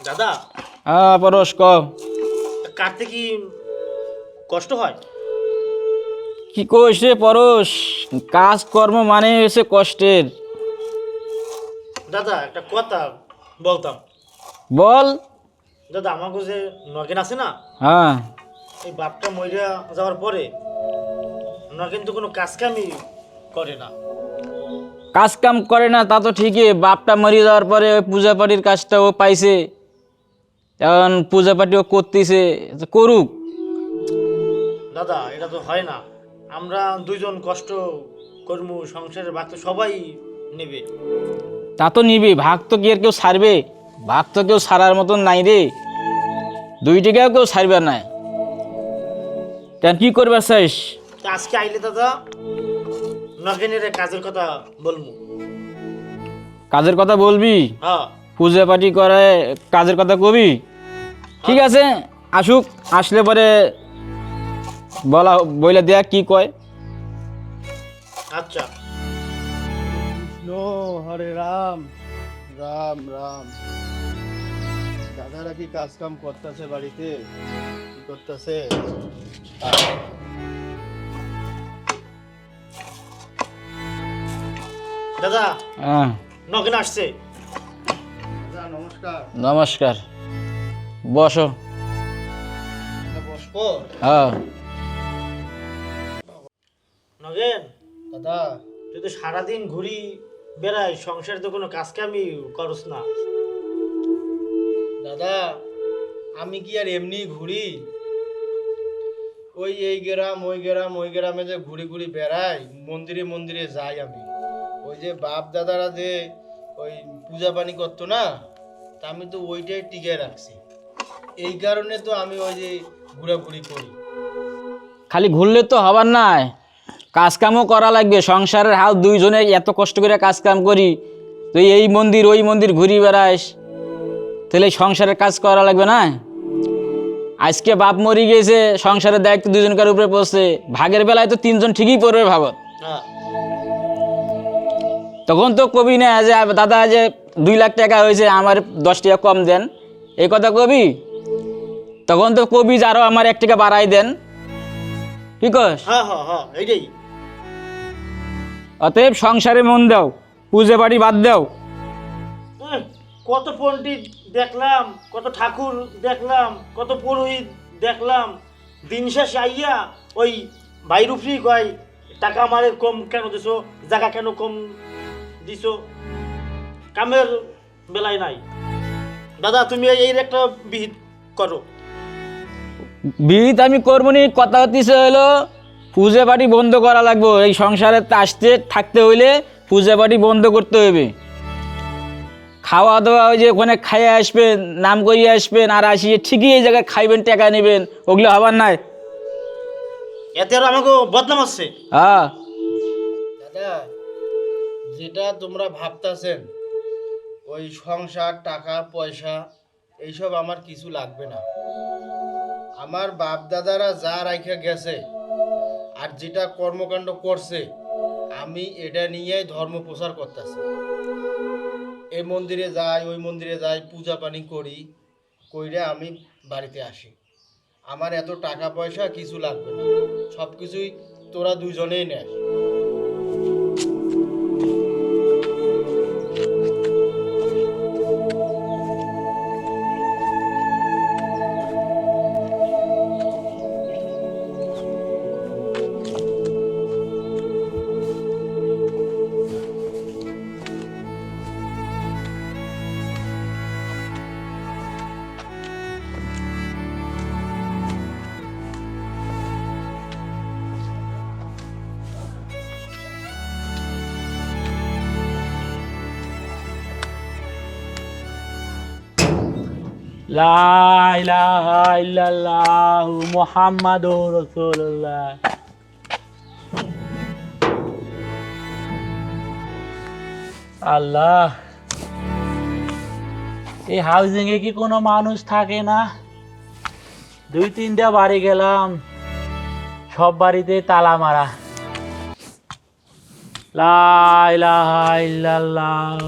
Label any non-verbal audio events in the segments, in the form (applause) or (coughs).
দাদা। হ্যাঁ পরশ ক কাটতে কি কষ্ট হয়? কি কইস রে পরশ? কাজকর্ম মানে হয়েছে কষ্টের। দাদা একটা কথা বলতাম। বল। দাদা আমাকে যে নগেন আছে না হ্যাঁ। এই বাপটা মইরা যাওয়ার পরে নগেন তো কোনো কাজ কামই করে না। কাজ কাম করে না তা তো ঠিকই। বাপটা মরে যাওয়ার পরে ওই পূজা পাটির কাজটা ও পাইছে। এখন পূজা পাটি ও করতেছে করুক। দাদা এটা তো হয় না। আমরা দুজন কষ্ট কর্ম সংসারের ভাগ তো সবাই নেবে। তা তো নিবি ভাগ তো কি আর কেউ সারবে? ভাগ তো কেউ সারার মতন নাই রে। দুই টাকাও কেউ ছাড়বে না। কেন কি করবে তা আজকে আইলে দাদা নগেনের কাজের কথা বলব। কাজের কথা বলবি? হ্যাঁ। পূজা পাটি করে কাজের কথা কবি? ঠিক আছে আসুক আসলে পরে বলা বইলে দেয়া কি কয়? আচ্ছা। কৃষ্ণ হরে রাম রাম রাম। দাদারা কি কাজ কাম করতেছে বাড়িতে? কি করতেছে? দাদা হ্যাঁ। নগেন আসছে। দাদা নমস্কার। নমস্কার। বসো। হ্যাঁ। নগেন? দাদা তুই তো সারাদিন ঘুরি বেড়াই সংসারে তো কোনো কাজ কামই করস না। দাদা আমি কি আর এমনি ঘুরি? ওই এই গ্রাম ওই গ্রাম ওই গ্রামে যে ঘুরি ঘুরি বেড়াই মন্দিরে মন্দিরে যাই আমি। ওই যে বাপ দাদারা যে ওই পূজা পানি করতো না তা আমি তো ওইটাই টিকে রাখছি। এই কারণে তো আমি ওই যে ঘোরাঘুরি করি। খালি ঘুরলে তো হবার নাই। কাজ কামও করা লাগবে সংসারের হাল দুইজনে এত কষ্ট করে কাজ কাম করি তুই এই মন্দির ওই মন্দির ঘুরি বেড়াস তাহলে সংসারের কাজ করা লাগবে না? আজকে বাপ মরি গিয়েছে সংসারের দায়িত্ব দুজনকার উপরে পড়ছে ভাগের বেলায় তো তিনজন ঠিকই পড়বে ভাগত হ্যাঁ। তখন তো কবি না যে দাদা যে দুই লাখ টাকা হয়েছে আমার দশ টাকা কম দেন। এই কথা কবি? তখন তো কবি যে আরও আমার এক টাকা বাড়াই দেন। কি কস? হ্যাঁ হ্যাঁ হ্যাঁ এইটাই। অতএব সংসারে মন দাও পুজো বাড়ি বাদ দাও। উম, কত পণ্ডিত দেখলাম কত ঠাকুর দেখলাম কত পুরোহিত দেখলাম। দিন শেষে আইয়া ওই বাইরুফরি কয় টাকা আমারে কম কেন দিছো জায়গা কেন কম দিছো? কামের বেলায় নাই। দাদা তুমি এই একটা বিহিত করো। বিহিত আমি করব নি কথা হতিছে হলো পুজো বাড়ি বন্ধ করা লাগবে। এই সংসারে আসতে থাকতে হইলে পুজো বাড়ি বন্ধ করতে হবে খাওয়া দাওয়া ওই যে ওখানে খাইয়ে আসবেন নাম করিয়ে আসবেন আর আসিয়ে ঠিকই এই জায়গায় খাইবেন টাকা নেবেন ওগুলো হবার নাই। এতে আর আমাকে বদনাম হচ্ছে। হ্যাঁ। দাদা যেটা তোমরা ভাবতাছেন ওই সংসার টাকা পয়সা এইসব আমার কিছু লাগবে না। আমার বাপ দাদারা যা রাইখা গেছে আর যেটা কর্মকাণ্ড করছে, আমি এটা নিয়েই ধর্ম প্রচার করতেছি। এই মন্দিরে যাই, ওই মন্দিরে যাই, পূজা পানি করি, কইরা আমি বাড়িতে আসি। আমার এত টাকা পয়সা কিছু লাগবে না। সব কিছুই তোরা দুজনেই নেয় আল্লাহ, এই হাউজিং এ কি কোনো মানুষ থাকে না? দুই তিনটা বাড়ি গেলাম, সব বাড়িতে তালা মারা। লা ইলাহা ইল্লাল্লাহ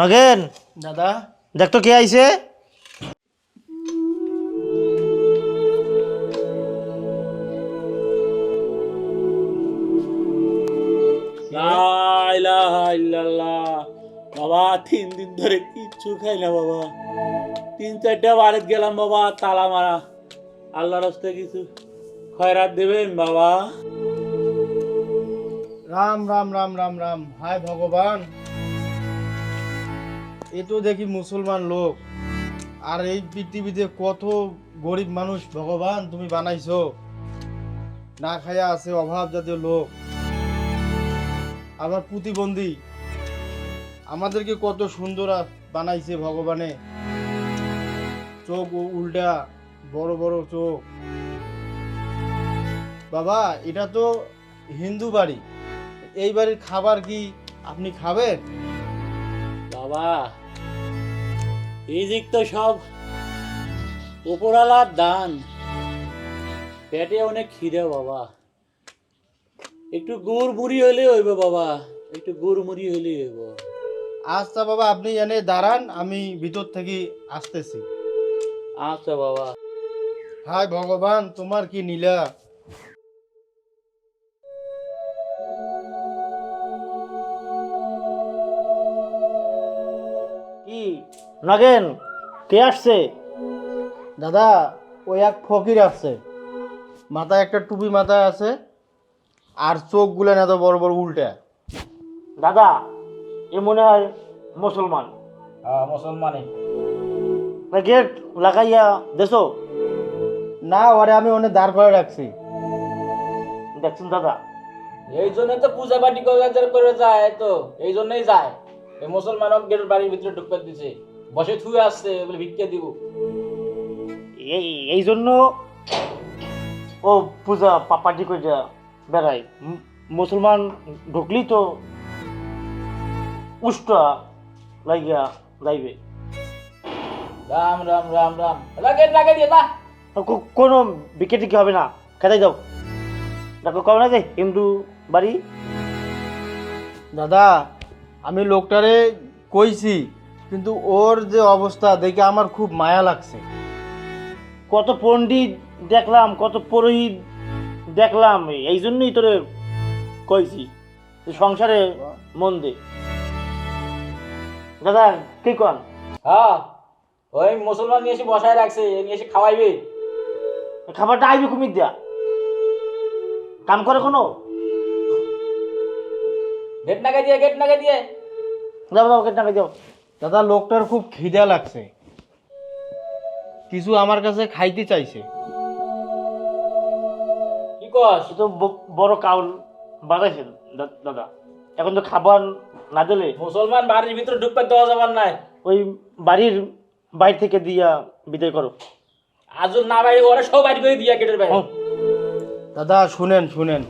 নগেন? দাদা? দেখ তো কে আইছে। বাবা তিন দিন ধরে কিচ্ছু খাই না বাবা। তিন চারটা বাড়িতে গেলাম বাবা তালা মারা। আল্লাহর হস্তে কিছু খয়রাত দেবেন বাবা? রাম রাম রাম রাম রাম। হায় ভগবান। এ তো দেখি মুসলমান লোক। আর এই পৃথিবীতে কত গরিব মানুষ, ভগবান, তুমি বানাইছো। না খায়া আছে অভাব জাতীয় লোক। আবার প্রতিবন্ধী। আমাদেরকে কত সুন্দর বানাইছে ভগবানে। চোখ উল্টা বড় বড় চোখ। বাবা, এটা তো হিন্দু বাড়ি। এই বাড়ির খাবার কি আপনি খাবেন? বাবা এই দিক তো সব। উপরালার দান। পেটে অনেক খিদে বাবা। একটু গুড় মুড়ি হলে হইবে বাবা। একটু গুড় মুড়ি হলে হইব। আচ্ছা বাবা আপনি এনে দাঁড়ান আমি ভিতর থেকে আসতেছি। আচ্ছা বাবা। হায় ভগবান তোমার কি নীলা কি নগেন কে আসছে? দাদা ওই এক ফকির আসছে। মাথায় একটা টুপি মাথায় আছে আর চোখগুলো না তো বড় বড় উল্টা। দাদা এ মনে হয় মুসলমান। হ্যাঁ মুসলমানই। গেট লাগাইয়া দেছো? না ওরে আমি ওনে দাঁড় করে রাখছি। দেখছেন দাদা? এই জন্য তো পূজা পাটি করে করে যায় তো এই জন্যই যায়। মুসলমানক গেটের বাড়ির ভিতরে ঢুকতে দিছে। বসে থুয়ে আসছে বলে ভিক্ষা দিব। এই এই জন্য ও পূজা পা- পার্টি করে যা বেড়ায়। মু- মুসলমান ঢুকলি তো উষ্টা লাগিয়া যাইবে রাম রাম রাম রাম। গেট লাগাই দিয়ে কো- কোনো বিকেটি কি হবে না। খেতাই দাও। দেখো কবে না যে হিন্দু বাড়ি? দাদা আমি লোকটারে কইছি কিন্তু ওর যে অবস্থা দেখে আমার খুব মায়া লাগছে। কত পণ্ডিত দেখলাম কত পুরোহিত দেখলাম এই জন্যই তোরে কইছি যে সংসারে মন দে। দাদা কি কন? হ্যাঁ ওই মুসলমান নিয়ে এসে বসায় রাখছে এ নিয়ে এসে খাওয়াইবে। খাবারটা আইবে কুমির দেয়া। কাম করে কোনো? গেট নাগাই দিয়ে গেট নাগাই দিয়ে। যাও যাও কেটে টাকা দাও। দাদা লোকটার খুব খিদা লাগছে। কিছু আমার কাছে খাইতে চাইছে। কি কস? তো ব- বড় কাউল বাজাইছে দা- দাদা। এখন তো খাবার না দিলে মুসলমান বাড়ির ভিতরে ঢুকতে দেওয়া যাবার নাই। ওই বাড়ির বাইরে থেকে দিয়া বিদায় করো। আজও না বাইরে ওরা সব বাইরে করে দিয়া গেটের বাইরে। দাদা শুনেন শুনেন।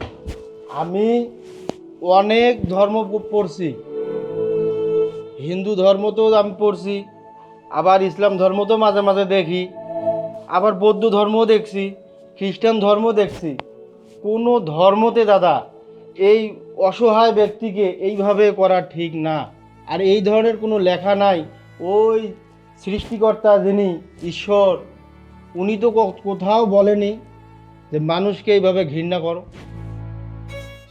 আমি অনেক ধর্ম পড়ছি। হিন্দু ধর্ম তো আমি পড়ছি, আবার ইসলাম ধর্ম তো মাঝে মাঝে দেখি, আবার বৌদ্ধ ধর্মও দেখছি, খ্রিস্টান ধর্ম দেখছি। কোনো ধর্মতে দাদা, এই অসহায় ব্যক্তিকে এইভাবে করা ঠিক না। আর এই ধরনের কোনো লেখা নাই, ওই সৃষ্টিকর্তা যিনি ঈশ্বর, উনি তো কোথাও বলেনি যে মানুষকে এইভাবে ঘৃণা করো।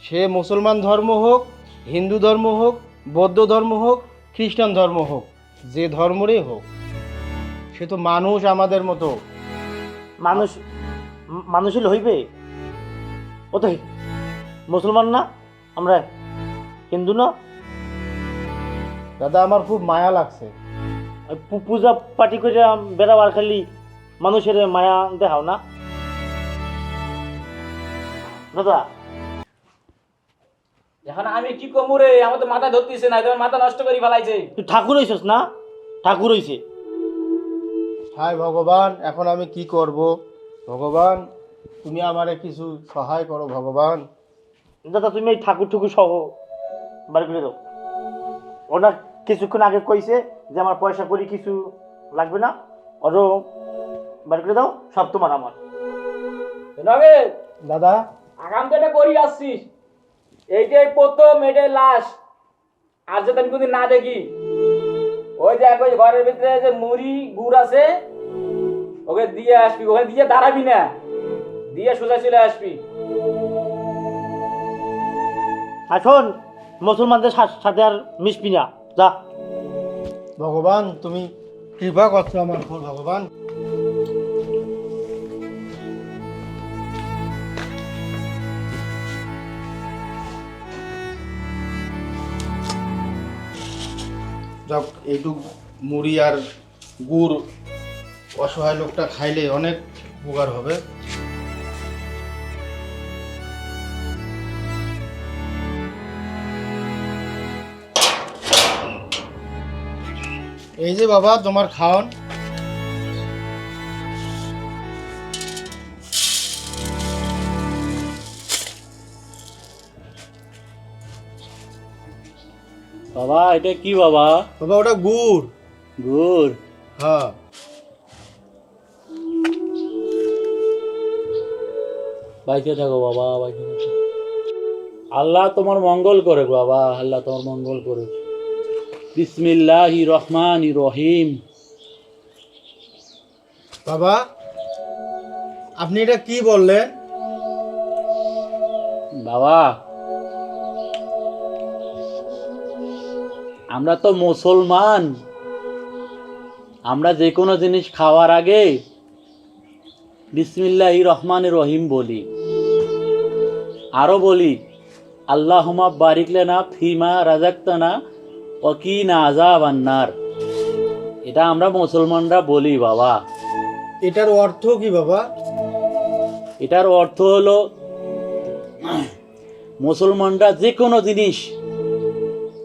সে মুসলমান ধর্ম হোক হিন্দু ধর্ম হোক বৌদ্ধ ধর্ম হোক খ্রিস্টান ধর্ম হোক যে ধর্মরই হোক। সে তো মানুষ আমাদের মতো। মানুষ মানুষ হলে হইবে? ও তো মুসলমান না? আমরা হিন্দু না? দাদা আমার খুব মায়া লাগছে। পু- পূজা পাটি করে বেড়াবার খালি মানুষের মায়া দেখাও না। দাদা এখন আমি কি কমু রে? আমার তো মাথা ধরতেছে না তোমার মাথা নষ্ট করে ফেলাইছে। তুই ঠাকুর হইছস না? ঠাকুর হইছে। হায় ভগবান এখন আমি কি করব? ভগবান তুমি আমারে কিছু সহায় করো ভগবান। দাদা তুমি এই ঠাকুর ঠুকুর সহ বাড়ি করে দাও। ওটা কিছুক্ষণ আগে কইছে যে আমার পয়সা করি কিছু লাগবে না। ওরও বার করে দাও সব তোমার আমার। দাদা। আগাম তো এটা করি আসছিস। এইটাই প্রথম এটাই লাস্ট আর যাতে আমি কোনদিন না দেখি ওই দেখ ওই ঘরের ভিতরে যে মুড়ি গুড় আছে ওকে দিয়ে আসবি ওখানে দিয়ে দাঁড়াবি না। দিয়ে সোজা চলে আসবি। এখন মুসলমানদের সা- সাথে আর মিশবি না। যা। ভগবান তুমি কৃপা করছ আমার ভগবান। যাক, এইটুক মুড়ি আর গুড় অসহায় লোকটা খাইলে অনেক উপকার হবে। এই যে বাবা, তোমার খাওয়ান বাবা এটা কি বাবা? বাবা ওটা গুড়। গুড়? হ্যাঁ। বাইকে থাকো বাবা বাইকে থাকো। আল্লাহ তোমার মঙ্গল করে বাবা আল্লাহ তোমার মঙ্গল করে বিসমিল্লাহ রহমান রহিম। বাবা আপনি এটা কি বললেন? বাবা আমরা তো মুসলমান। আমরা যে কোনো জিনিস খাওয়ার আগে বিসমিল্লাহ রহমান রহিম বলি। আরও বলি আল্লাহমা বারিকলেনা ফিমা রাজাক্তানা অকিনা আজাব আন্নার এটা আমরা মুসলমানরা বলি বাবা। এটার অর্থ কি বাবা? এটার অর্থ হলো মুসলমানরা যে কোনো জিনিস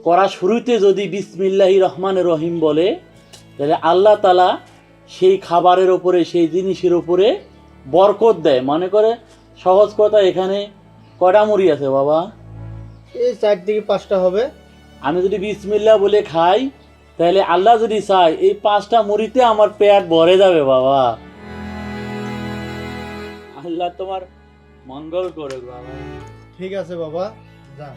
করা শুরুতে যদি বিসমিল্লাহি রহমান রহিম বলে তাহলে আল্লাহ তালা সেই খাবারের ওপরে সেই জিনিসের ওপরে বরকত দেয়। মনে করে সহজ কথা এখানে কটা মুড়ি আছে বাবা? এই চার থেকে পাঁচটা হবে। আমি যদি বিসমিল্লা বলে খাই তাহলে আল্লাহ যদি চায় এই পাঁচটা মুড়িতে আমার পেট ভরে যাবে বাবা। আল্লাহ তোমার মঙ্গল করে বাবা। ঠিক আছে বাবা যা।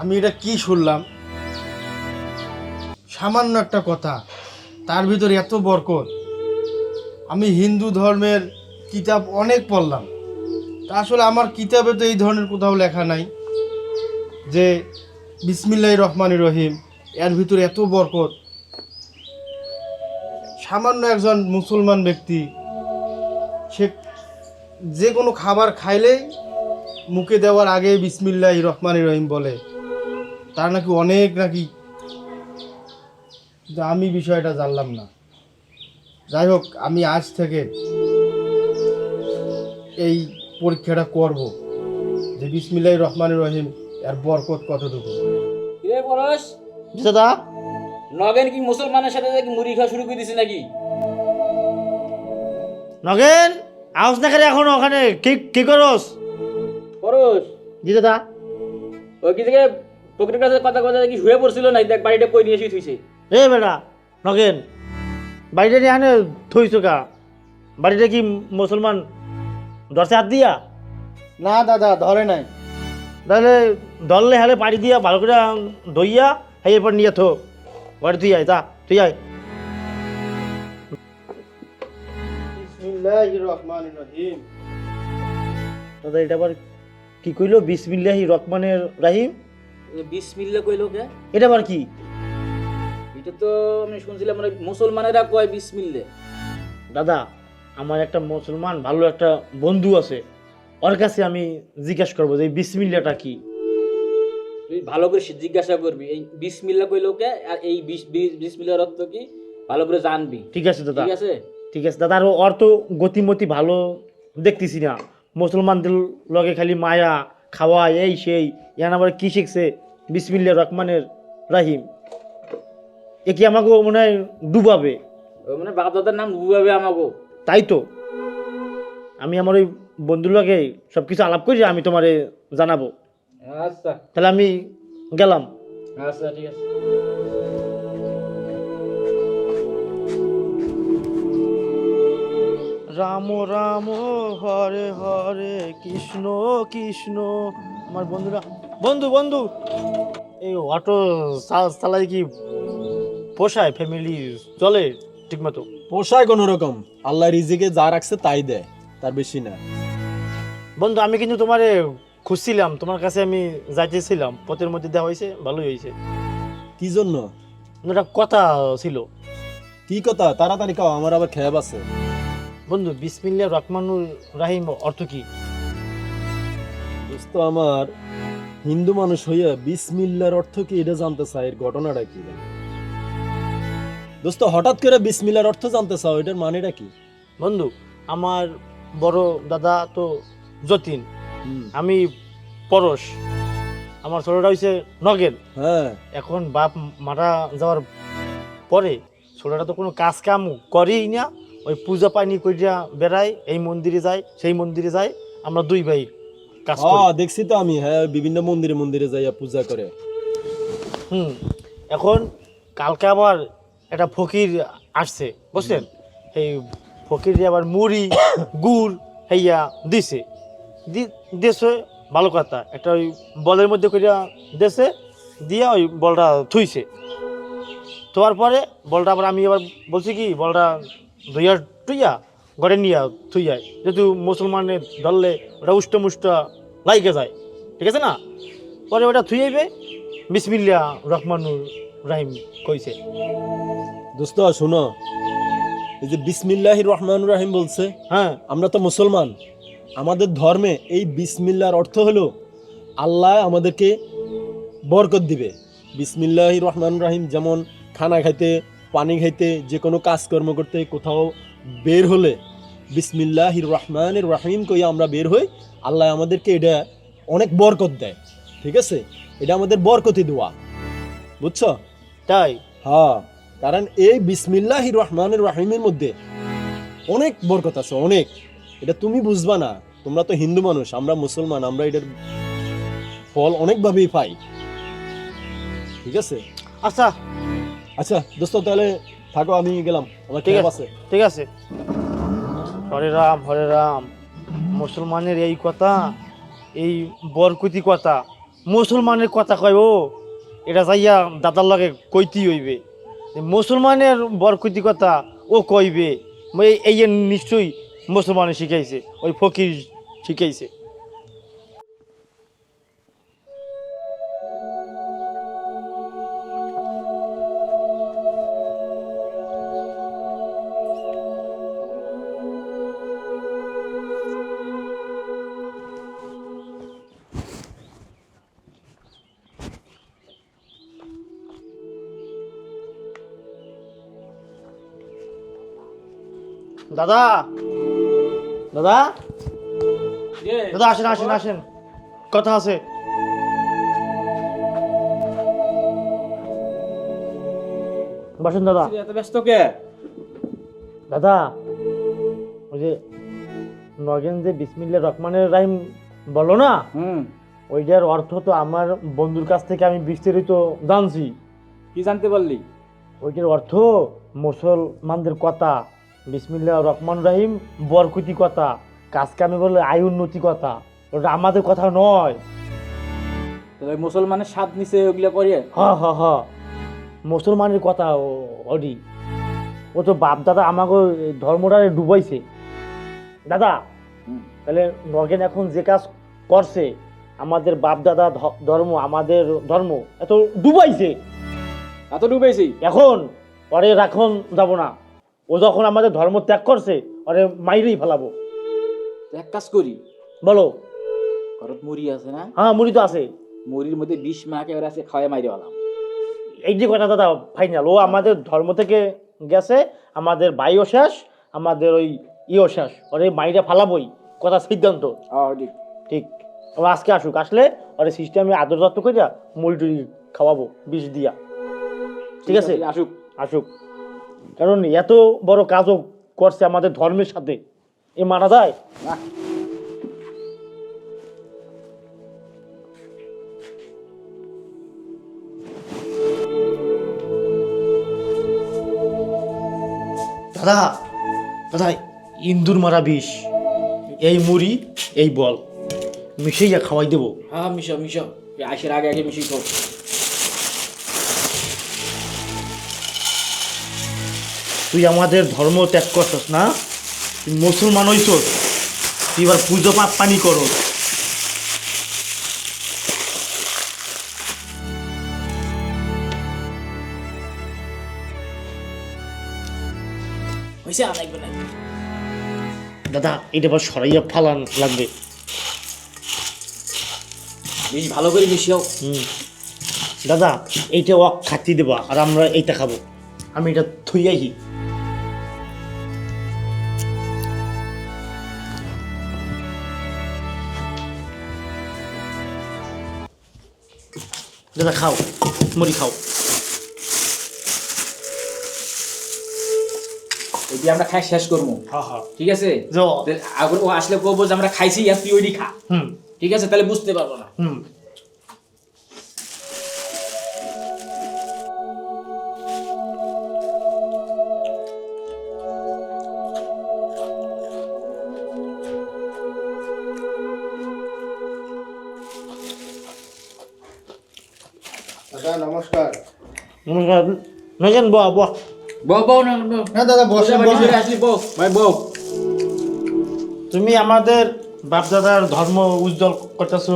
আমি এটা কি শুনলাম? সামান্য একটা কথা, তার ভিতরে এত বরকত। আমি হিন্দু ধর্মের কিতাব অনেক পড়লাম। তা আসলে আমার কিতাবে তো এই ধরনের কোথাও লেখা নাই যে বিসমিল্লাহ রহমান রহিম, এর ভিতরে এত বরকত। সামান্য একজন মুসলমান ব্যক্তি, সে যে কোনো খাবার খাইলেই মুখে দেওয়ার আগে বিসমিল্লাহ রহমান রহিম বলে। তার নাকি অনেক নাকি। কিন্তু আমি বিষয়টা জানলাম না। যাই হোক আমি আজ থেকে এই পরীক্ষাটা করব। যে বিসমিল্লাহ রহমান রহিম এর বরকত কতটুকু? রে পরশ? দাদা নগেন কি মুসলমানের সাথে কি মুড়ি খাওয়া শুরু করে দিছে নাকি? নগেন আউস না করে এখন ওখানে। কি কি করস? পরশ? জি দাদা ওই কি থেকে পকেটের কাছে কথা কথা কি শুয়ে পড়ছিল না দেখ বাড়িটা কই নিয়ে এসে থুইছে। এ বেটা নগেন বাড়িটা নিয়ে আনে থইছো কা? বাড়িটা কি মুসলমান দরসে হাত দিয়া? না দাদা ধরে নাই। তাহলে দললে হালে পাড়ি দিয়া ভালো করে ধইয়া হাই এরপর নিয়ে থো। বাড়ি তুই আয় তা তুই আয়। বিসমিল্লাহ রহমান রহিম। দাদা এটা আবার কি কইলো? বিসমিল্লাহি রহমানের রাহিম? বিসমিল্লা কইলো কে? এটা আবার কি? এটা তো আমি শুনছিলাম মানে মুসলমানেরা কয় বিসমিল্লে। দাদা আমার একটা মুসলমান ভালো একটা বন্ধু আছে। ওর কাছে আমি জিজ্ঞাসা করব যে এই বিসমিল্লাটা কি? তুই ভালো করে জিজ্ঞাসা করবি এই বিসমিল্লা কইলো কে? আর এই বিসমিল্লার অর্থ কি? ভালো করে জানবি। ঠিক আছে দাদা। ঠিক আছে? ঠিক আছে দাদা আর ওর তো গতিমতি ভালো দেখতেছি না। মুসলমানদের লগে খালি মায়া খাওয়া এই সেই। ইয়ান আবার কী শিখছে? বিসমিল্লা রহমানের রাহিম। এ কি আমাকে মনে হয় ডুবাবে? মানে বাপ দাদার নাম ডুবাবে আমাকে। তাই তো। আমি আমার ওই বন্ধুগুলোকে সব কিছু আলাপ করি আমি তোমারে জানাব। আচ্ছা। তাহলে আমি গেলাম। আচ্ছা ঠিক আছে। রাম রাম হরে হরে কৃষ্ণ কৃষ্ণ। আমার বন্ধুরা বন্ধু বন্ধু এই অটো চালাই কি পোষায় ফ্যামিলি চলে ঠিক মতো পোষায় কোনো রকম। আল্লাহ রিজিকে যা রাখছে তাই দেয় তার বেশি না। বন্ধু আমি কিন্তু তোমারে খুঁজছিলাম তোমার কাছে আমি যাইতেছিলাম পথের মধ্যে দেওয়া হয়েছে ভালোই হয়েছে। কি জন্য? একটা কথা ছিল। কি কথা? তাড়াতাড়ি কাও আমার আবার খেয়াব আছে। বন্ধু বিসমিল্লা রহমানুর রাহিম অর্থ কি? দোস্ত আমার হিন্দু মানুষ হইয়া বিসমিল্লার অর্থ কি এটা জানতে চাই এর ঘটনাটা কি? দোস্ত হঠাৎ করে বিসমিল্লার অর্থ জানতে চাও এটার মানেটা কি? বন্ধু আমার বড় দাদা তো যতীন আমি পরশ আমার ছোটটা হয়েছে নগেন। হ্যাঁ। এখন বাপ মারা যাওয়ার পরে ছোটটা তো কোনো কাজ কাম করেই না ওই পূজা পানি করিয়া বেড়ায় এই মন্দিরে যাই সেই মন্দিরে যাই আমরা দুই ভাই কাজ করি। দেখছি তো আমি হ্যাঁ বিভিন্ন মন্দিরে মন্দিরে যাইয়া পূজা করে। হুম এখন কালকে আবার একটা ফকির আসছে বুঝছেন? এই ফকির আবার মুড়ি (coughs) গুড় হেইয়া দিছে। দেশে ভালো কথা একটা ওই বলের মধ্যে করিয়া দেশে দিয়া ওই বলটা থুইছে। থোয়ার পরে বলটা আবার আমি আবার বলছি কি বলটা ধুইয়া টুইয়া ঘরে নিয়া থুইয়ায় যেহেতু মুসলমানের ধরলে ওটা উষ্ট মুষ্ট লাইকে যায়। ঠিক আছে না? পরে ওটা থুইয়াইবে বিসমিল্লা রহমানুর রাহিম কইছে। দোস্ত শোনো। এই যে বিসমিল্লাহির রহমান রাহিম বলছে হ্যাঁ। আমরা তো মুসলমান। আমাদের ধর্মে এই বিসমিল্লার অর্থ হলো আল্লাহ আমাদেরকে বরকত দিবে। বিসমিল্লাহ রহমান রাহিম যেমন খানা খাইতে পানি খাইতে যে কোনো কাজকর্ম করতে কোথাও বের হলে বিসমিল্লাহ রহমানের রাহিম কইয়া আমরা বের হই আল্লাহ আমাদেরকে এটা অনেক বরকত দেয়। ঠিক আছে? এটা আমাদের বরকতি দোয়া। বুঝছ? তাই? হ্যাঁ কারণ এই বিসমিল্লাহ রহমানের রাহিমের মধ্যে অনেক বরকত আছে অনেক। এটা তুমি বুঝবা না তোমরা তো হিন্দু মানুষ আমরা মুসলমান আমরা এটার ফল অনেকভাবেই পাই। ঠিক আছে? আচ্ছা আচ্ছা দোস্ত তাহলে থাকো আমি গেলাম। আমার ঠিক আছে। ঠিক আছে। হরে রাম হরে রাম। মুসলমানের এই কথা এই বরকুতি কথা মুসলমানের কথা কয় ও। এটা যাইয়া দাদার লগে কইতি হইবে। মুসলমানের বরকুতি কথা ও কইবে। এই নিশ্চয়ই মুসলমানে শিখাইছে ওই ফকির শিখাইছে। দাদা। দাদা? দাদা আসেন আসেন আসেন। কথা আছে। বসেন দাদা। এত ব্যস্ত কে? দাদা ওই যে নগেন যে বিসমিল্লা রহমানের রাইম বলো না ওইটার অর্থ তো আমার বন্ধুর কাছ থেকে আমি বিস্তারিত জানছি। কি জানতে পারলি ওইটার অর্থ মুসলমানদের কথা। বিসমিল্লা রহমান রাহিম বরকুতি কথা। কাজ কামে বলে আয় উন্নতি কথা। ওটা আমাদের কথা নয়। তাহলে মুসলমানের স্বাদ নিছে ওগুলা করিয়ে হ হ হ। মুসলমানের কথা ও- ওডি ও তো বাপ দাদা আমাকে ধর্মটারে ডুবাইছে। দাদা তাহলে নগেন এখন যে কাজ করছে আমাদের বাপ দাদা ধর্ম আমাদের ধর্ম এত ডুবাইছে। এত ডুবেছি এখন পরে রাখন যাব না। ও যখন আমাদের ধর্ম ত্যাগ করছে ওরে মাইরেই ফেলাবো। এক কাজ করি? বলো। ঘরত মুড়ি আছে না? হ্যাঁ মুড়ি তো আছে। মুড়ির মধ্যে বিষ মা একেবারে আছে খাওয়াই মাইরে পেলাম এই যে কথা দাদা ফাইনাল ও আমাদের ধর্ম থেকে গেছে আমাদের ভাইও শেষ আমাদের ওই ইও শেষ। ওরে মাইরে ফালাবই কথা সিদ্ধান্ত। ঠিক। ঠিক। ও আজকে আসুক আসলে ওরে সিস্টেমে আদর যত্ন করিয়া মুড়ি টুড়ি খাওয়াবো বিষ দিয়া। ঠিক আছে আসুক। আসুক। কারণ এত বড় কাজও করছে আমাদের ধর্মের সাথে। এ মানা যায়? না। দাদা দাদা ইন্দুর মারা বিষ। এই মুড়ি এই বল। মিশাইয়া খাওয়াই দেবো। হ্যাঁ মিশো মিশো আসার আগে আগে মিশিয়ে খাও। তুই আমাদের ধর্ম ত্যাগ করছস না? তুই মুসলমান হইছস তুই এবার পুজো পাপ পানি করো। হয়েছে আর লাগবে না দাদা এটা আবার সরাইয়া ফালান লাগবে। বেশ ভালো করে মিশিও হুম। দাদা এইটা অক খাতি দেবা আর আমরা এইটা খাব। আমি এটা থইয়াই দাদা খাও মুড়ি খাও এটি আমরা খাই শেষ করব। হ্যাঁ হ্যাঁ। ঠিক আছে? যাও। ও আসলে কবো যে আমরা খাইছি আর তুই ওইটি খা। হুম। ঠিক আছে? তাহলে বুঝতে পারব না। হুম। দাদা নমস্কার। নমস্কার। নজেন না হ্যাঁ দাদা ভাই তুমি আমাদের বাপদাদার ধর্ম উজ্জ্বল করতেছো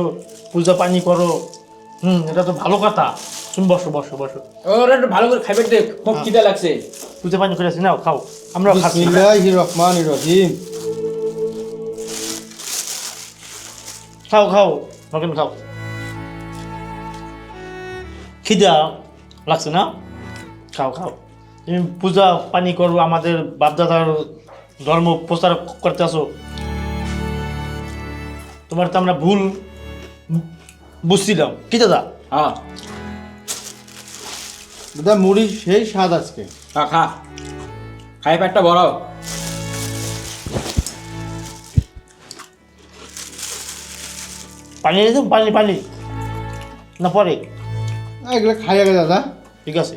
পূজা পানি করো। হুম এটা তো ভালো কথা। তুমি বসো বসো বসো। ওরা একটু ভালো করে খাইবে দেখ। খুব খিদে লাগছে। পূজা পানি করে আসি নাও খাও। আমরা খাচ্ছি। বিসমিল্লাহির রহমানির রহিম। খাও খাও। নকেন খাও। খিদা লাগছে না? খাও খাও। তুমি পূজা পানি করো আমাদের বাপদাদার ধর্ম প্রচার করতে আসো। তোমার তো আমরা ভুল বুঝছিলাম। কি দাদা? হ্যাঁ। দাদা মুড়ি সেই স্বাদ আজকে। খা খা। খাই পেটটা বড়। পানি পানি পানি। না পরে। এগুলো খাই আগে দাদা। ঠিক আছে।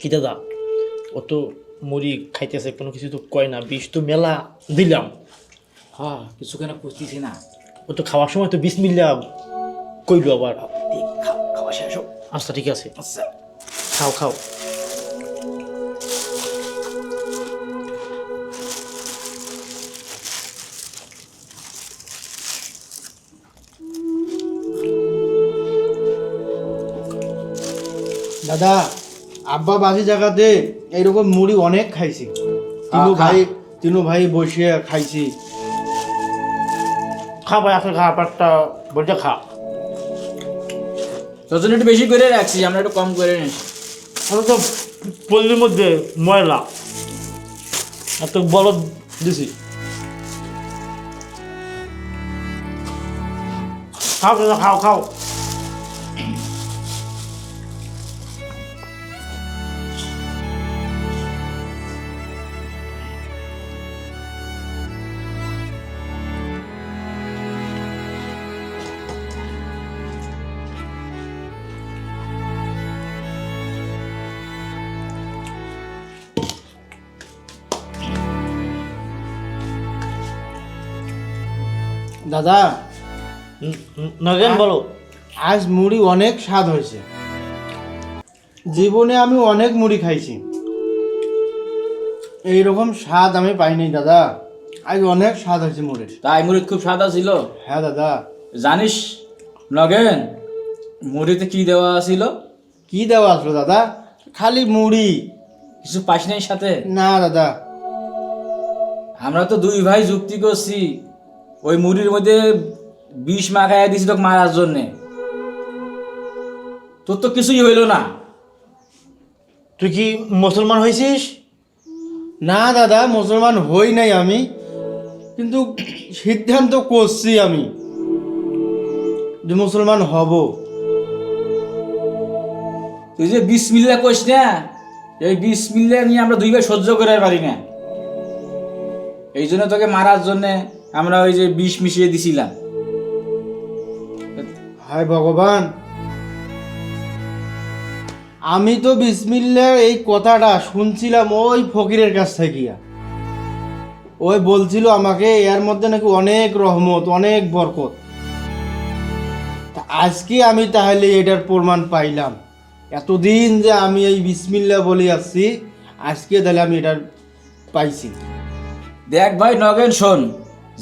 কি দাদা? ও তো মুড়ি খাইতেছে কোনো কিছু তো কয় না বিষ তো মেলা দিলাম। হ্যাঁ কিছু কেন বুঝতেছি না? ও তো খাওয়ার সময় তো বিষ মিল্লা কইলো আবার। খাওয়া শেষ আচ্ছা ঠিক আছে। আচ্ছা। খাও খাও। দাদা আব্বা বাসি জায়গাতে এইরকম মুড়ি অনেক খাইছি। তিনু। ভাই তিনু ভাই বসে খাইছি। খা ভাই আসলে খা পাটটা বলতে খা। জন্য একটু বেশি করে রাখছি আমরা একটু কম করে নিস আমি তো পল্লির মধ্যে ময়লা। এত বড় দিছি। খাও খাও খাও। দাদা নগেন বলো। আজ মুড়ি অনেক স্বাদ হয়েছে। জীবনে আমি অনেক মুড়ি খাইছি। এইরকম স্বাদ আমি পাইনি দাদা। আজ অনেক স্বাদ হয়েছে মুড়ির। তাই মুড়ি খুব স্বাদ ছিল হ্যাঁ দাদা। জানিস নগেন মুড়িতে কি দেওয়া ছিল কি দেওয়া আসলো দাদা? খালি মুড়ি। কিছু পাস নাই সাথে? না দাদা। আমরা তো দুই ভাই যুক্তি করছি। ওই মুড়ির মধ্যে বিষ মাখাইয়া দিছি তোকে মারার জন্যে। তোর তো কিছুই হইল না। তুই কি মুসলমান হয়েছিস না দাদা মুসলমান হই নাই আমি। কিন্তু সিদ্ধান্ত করছি আমি যে মুসলমান হব। তুই যে বিসমিল্লা কইস না এই বিসমিল্লা নিয়ে আমরা দুই ভাই সহ্য করে পারি না। এই জন্য তোকে মারার জন্যে আমরা ওই যে বিষ মিশিয়ে দিছিলাম। হায় ভগবান। আমি তো বিসমিল্লার এই কথাটা শুনছিলাম ওই ফকিরের কাছ থেকে। ওই বলছিল আমাকে এর মধ্যে নাকি অনেক রহমত অনেক বরকত। আজকে আমি তাহলে এটার প্রমাণ পাইলাম। এতদিন যে আমি এই বিসমিল্লা বলে আসছি আজকে তাহলে আমি এটার পাইছি। দেখ ভাই নগেন শোন।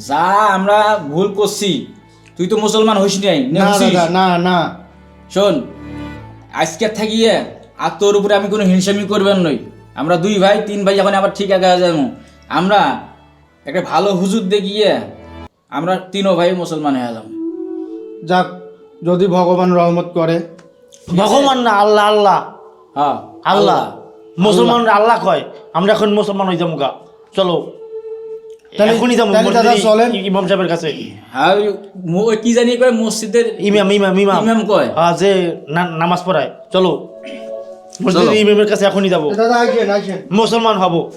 যা আমরা ভুল করছি তুই তো মুসলমান হইস নাই না না দাদা না না শোন আজকে থাকিয়ে আর তোর উপরে আমি কোনো হিংসামি করবেন নই। আমরা দুই ভাই তিন ভাই যখন আবার ঠিক আগে যাব। আমরা একটা ভালো হুজুর দেখিয়ে আমরা তিনও ভাই মুসলমান হয়ে যাব। যাক যদি ভগবান রহমত করে। ভগবান না আল্লাহ আল্লাহ। হ্যাঁ আল্লাহ। মুসলমান আল্লাহ কয় আমরা এখন মুসলমান হয়ে যাব গা। চলো। এখনই যাব দাদা চলেন। ইমাম সাহেবের কাছে। ওই ম- ওই কি জানি কয় মসজিদের ইমাম ইমাম ইমাম। ইমাম কয়? হ্যাঁ যে নামাজ পড়ায়। চলো। মসজিদের চলো। ইমামের কাছে এখনই যাব। দাদা আসেন আসেন মুসলমান হব।